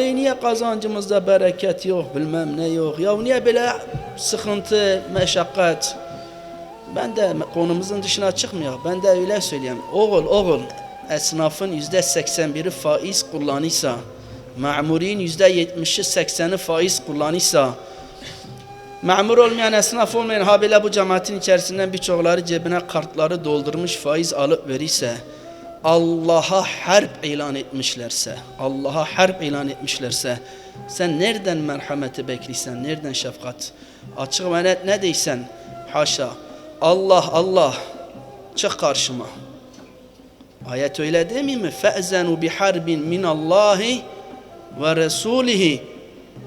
Niye kazancımızda bereket yok, bilmem ne yok. Ya niye böyle sıkıntı, meşakkat? Ben de konumuzun dışına çıkmıyor. Ben de öyle söyleyeyim. Oğul, oğul. Esnafın yüzde seksen biri faiz kullanıysa, mamurin yüzde yetmişi sekseni faiz kullanıysa, Memur olmayan, esnaf olmayan ha bile bu cemaatin içerisinden birçokları cebine kartları doldurmuş faiz alıp verirse, Allah'a harp ilan etmişlerse, Allah'a harp ilan etmişlerse, sen nereden merhameti bekliyorsun, nereden şefkat? Açık ve net ne deysen, haşa, Allah Allah, çık karşıma. Ayet öyle değil mi? فَأْزَنُوا بِحَرْبٍ مِنَ اللّٰهِ وَرَسُولِهِ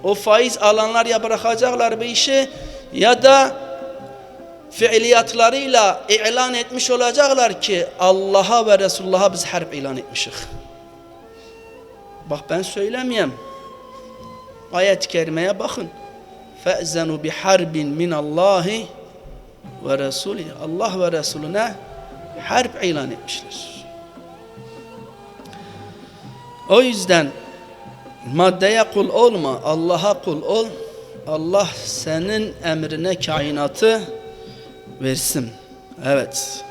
O faiz alanlar ya bırakacaklar bu işi ya da fiiliyatlarıyla ilan etmiş olacaklar ki Allah'a ve Resulullah'a biz harp ilan etmişik. Bak ben söylemeyem. Ayet-i kerimeye bakın. Fe'zenu bi harbin min Allahi ve Resulü. Allah ve Resulüne harp ilan etmişler. O yüzden maddeye kul olma, Allah'a kul ol. Allah senin emrine kainatı versin. Evet.